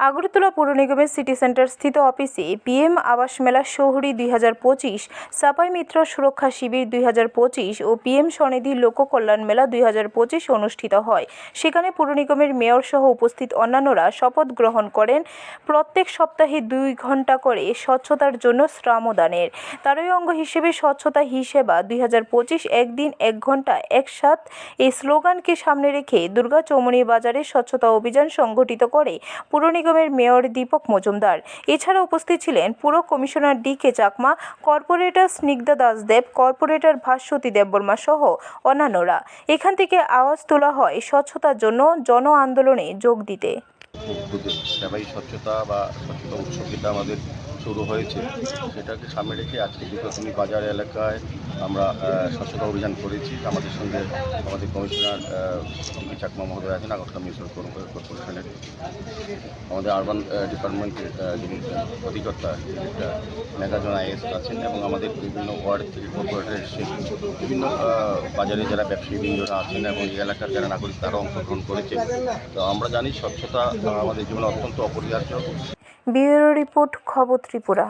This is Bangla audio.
আগরতলা পৌর নিগমের সিটি সেন্টার স্থিত অফিসে পিএম আবাস মেলা শহরী দুই হাজার পঁচিশ, সাপাই মিত্র সুরক্ষা শিবির দুই হাজার পঁচিশ ও পিএম স্বনিধি লোককল্যাণ মেলা দুই হাজার পঁচিশ অনুষ্ঠিত হয়। সেখানে পৌর নিগমের মেয়র সহ উপস্থিত অন্যান্যরা শপথ গ্রহণ করেন। প্রত্যেক সপ্তাহে দুই ঘণ্টা করে স্বচ্ছতার জন্য শ্রমদানের তারই অঙ্গ হিসেবে স্বচ্ছতা হিসেবা দুই হাজার পঁচিশ একদিন এক ঘণ্টা একসাথ এই স্লোগানকে সামনে রেখে দুর্গা চৌমনি বাজারে স্বচ্ছতা অভিযান সংগঠিত করে পুর নিগমের মেয়র দীপক মজুমদার। এছাড়া উপস্থিত ছিলেন পুর commissioner D K Chakma, corporator Snigdha Dasdeb, corporator Bhaswati Debbarma সহ অন্যান্যরা। এখান থেকে আওয়াজ তোলা হয় স্বচ্ছতার জন্য জন আন্দোলনে যোগ দিতে। উদ্যোগে সেবাই স্বচ্ছতা বা স্বচ্ছতা উৎসব যেটা আমাদের শুরু হয়েছে, সেটাকে সামনে রেখে আজকে দুর্গাপুরি বাজার এলাকায় আমরা স্বচ্ছতা অভিযান করেছি, আমাদের সঙ্গে আমাদের কমিশনার টিকি চাকমা মহোদয় আছেন, আগরতলা মিউনিসিপাল কর্পোরেশনের আমাদের আরবান ডিপার্টমেন্টের যিনি অধিকর্তা মেগাজন আইএস আছেন এবং আমাদের বিভিন্ন ওয়ার্ড থেকে কর্পোরেটর এসেছেন বিভিন্ন বাজারে যারা ব্যবসায়ী বৃন্দরা আছেন এবং এই এলাকার যারা নাগরিক তারা অংশগ্রহণ করেছেন তো আমরা জানি স্বচ্ছতা আমাদের জীবনে অত্যন্ত অপরিহার্য। ব্যুরো রিপোর্ট খবর ত্রিপুরা।